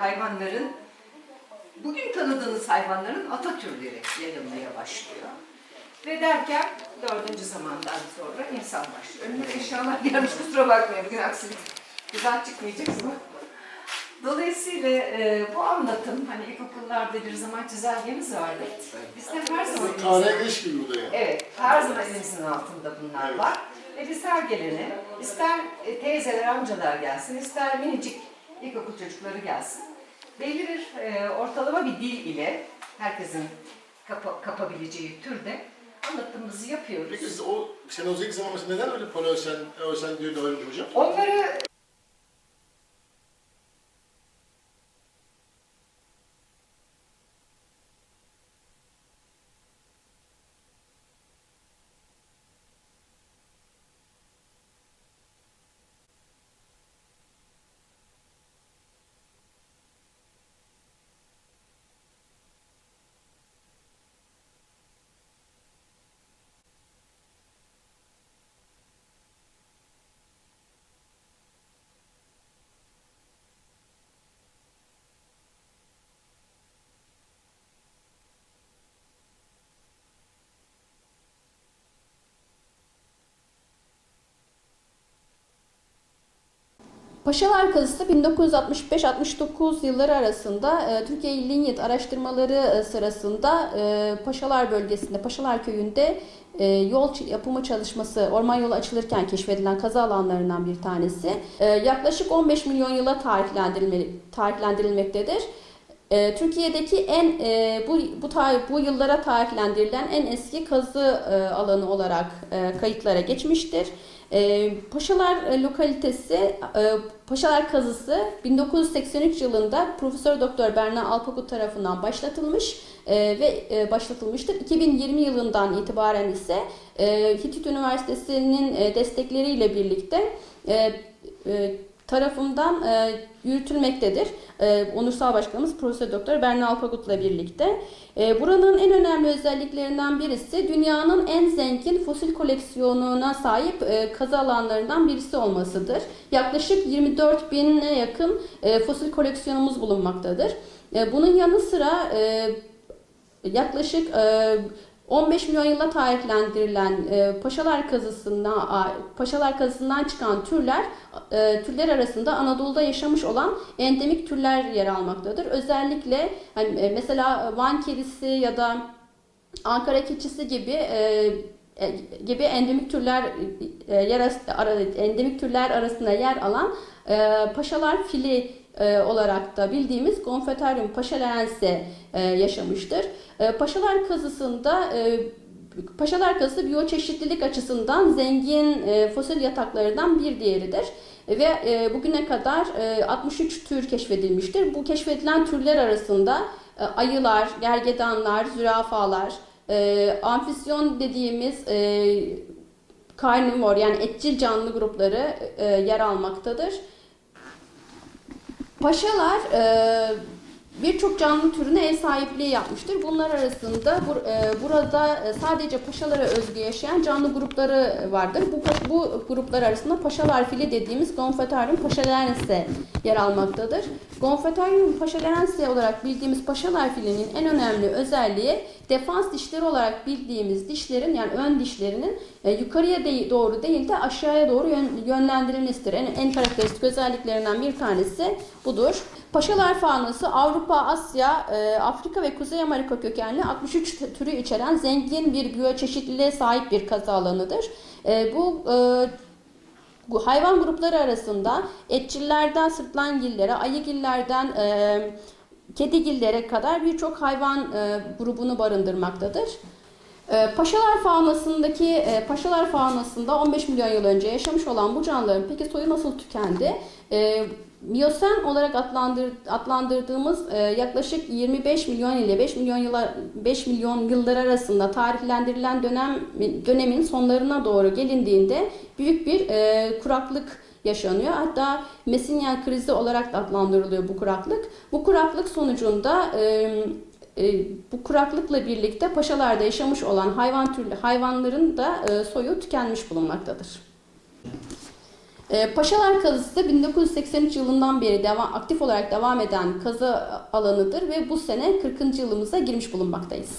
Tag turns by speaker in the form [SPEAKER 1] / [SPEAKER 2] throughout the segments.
[SPEAKER 1] hayvanların, bugün tanıdığınız hayvanların ata türleri yayılmaya başlıyor. Ve derken dördüncü zamandan sonra insan başlıyor. Önüme eşyalar gelmiş kusura bakmayın bugün aksilik güzel çıkmayacaksın ama. Dolayısıyla e, bu anlatım hani ilkokullarda bir zaman çizelgemiz vardı. Bizde her zaman
[SPEAKER 2] Tarihe geç gibi bu da yani.
[SPEAKER 1] Evet, her zaman elimizin altında bunlar
[SPEAKER 2] Evet.
[SPEAKER 1] var. Ve biz her geleni, ister teyzeler, amcalar gelsin, ister minicik ilkokul çocukları gelsin. Belli bir e, ortalama bir dil ile herkesin kapa- kapabileceği türde anlatımımızı yapıyoruz.
[SPEAKER 2] Peki siz o Senozoik zamanında neden öyle Paleosen, Eosen diyor da öyle hocam?
[SPEAKER 1] Onları
[SPEAKER 3] Paşalar kazısı 1965-69 yılları arasında e, Türkiye Linyet araştırmaları e, sırasında e, Paşalar bölgesinde, Paşalar köyünde e, yol yapımı çalışması, orman yolu açılırken keşfedilen kaza alanlarından bir tanesi. E, yaklaşık 15 milyon yıla tarihlendirilme- tarihlendirilmektedir. E, Türkiye'deki en e, bu bu tarih, bu yıllara tarihlendirilen en eski kazı e, alanı olarak e, kayıtlara geçmiştir. E, Paşalar lokalitesi, e, Paşalar kazısı 1983 yılında Profesör Doktor Berna Alpakut tarafından başlatılmış e, ve e, başlatılmıştır. 2020 yılından itibaren ise e, Hitit Üniversitesi'nin e, destekleriyle birlikte e, e, tarafından e, yürütülmektedir. E, Onursal Başkanımız Profesör Doktor Berna Alpagut'la birlikte. E, buranın en önemli özelliklerinden birisi dünyanın en zengin fosil koleksiyonuna sahip e, kazı alanlarından birisi olmasıdır. Yaklaşık 24 bine yakın e, fosil koleksiyonumuz bulunmaktadır. E, bunun yanı sıra e, yaklaşık e, 15 milyon yıla tarihlendirilen e, paşalar kazısından paşalar kazısından çıkan türler e, türler arasında Anadolu'da yaşamış olan endemik türler yer almaktadır. Özellikle hani e, mesela Van kedisi ya da Ankara keçisi gibi e, e, gibi endemik türler e, yer endemik türler arasında yer alan e, paşalar fili e, olarak da bildiğimiz Gonfeterium paşalense e, yaşamıştır. E, paşalar kazısında e, Paşalar kazısı biyoçeşitlilik açısından zengin e, fosil yataklarından bir diğeridir. Ve e, bugüne kadar e, 63 tür keşfedilmiştir. Bu keşfedilen türler arasında e, ayılar, gergedanlar, zürafalar, e, amfisyon dediğimiz e, karnivor yani etçil canlı grupları e, yer almaktadır. Paşalar e, birçok canlı türüne ev sahipliği yapmıştır. Bunlar arasında bur- e, burada e, sadece paşalara özgü yaşayan canlı grupları vardır. Bu, bu gruplar arasında paşalar fili dediğimiz Gonfeterium paşalense yer almaktadır. Gonfeterium paşalense olarak bildiğimiz paşalar filinin en önemli özelliği defans dişleri olarak bildiğimiz dişlerin yani ön dişlerinin e, yukarıya doğru değil de aşağıya doğru yön- yönlendirilmesidir. En, en karakteristik özelliklerinden bir tanesi budur. Paşalar faunası Avrupa, Asya, e, Afrika ve Kuzey Amerika kökenli 63 t- türü içeren zengin bir biyoçeşitliliğe sahip bir kazı alanıdır. E, bu hayvan grupları arasında etçillerden sırtlangillere, ayıgillerden e, kedigillere kadar birçok hayvan e, grubunu barındırmaktadır. E, Paşalar faunasındaki e, paşalar faunasında 15 milyon yıl önce yaşamış olan bu canlıların peki soyu nasıl tükendi? E, Miyosen olarak adlandır, adlandırdığımız e, yaklaşık 25 milyon ile 5 milyon yıla 5 milyon yıllar arasında tarihlendirilen dönem dönemin sonlarına doğru gelindiğinde büyük bir e, kuraklık yaşanıyor. Hatta Mesinyen krizi olarak da adlandırılıyor bu kuraklık. Bu kuraklık sonucunda e, e, bu kuraklıkla birlikte paşalarda yaşamış olan hayvan türlü hayvanların da e, soyu tükenmiş bulunmaktadır. E, Paşalar Kazısı 1983 yılından beri devam, aktif olarak devam eden kazı alanıdır ve bu sene 40. yılımıza girmiş bulunmaktayız.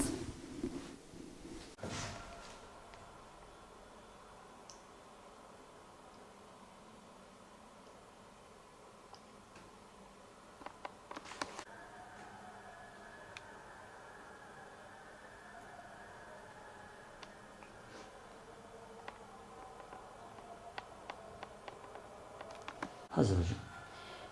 [SPEAKER 4] Hazır hocam.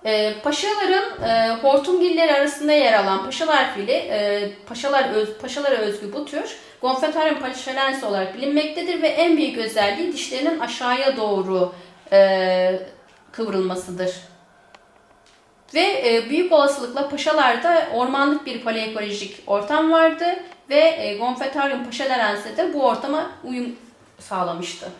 [SPEAKER 3] E, paşaların e, hortumgilleri arasında yer alan paşalar fili, e, paşalar öz, paşalara özgü bu tür Gonfetarium paşalensis olarak bilinmektedir ve en büyük özelliği dişlerinin aşağıya doğru e, kıvrılmasıdır. Ve e, büyük olasılıkla paşalarda ormanlık bir paleoekolojik ortam vardı ve e, Gonfetarium paşalensis de bu ortama uyum sağlamıştı.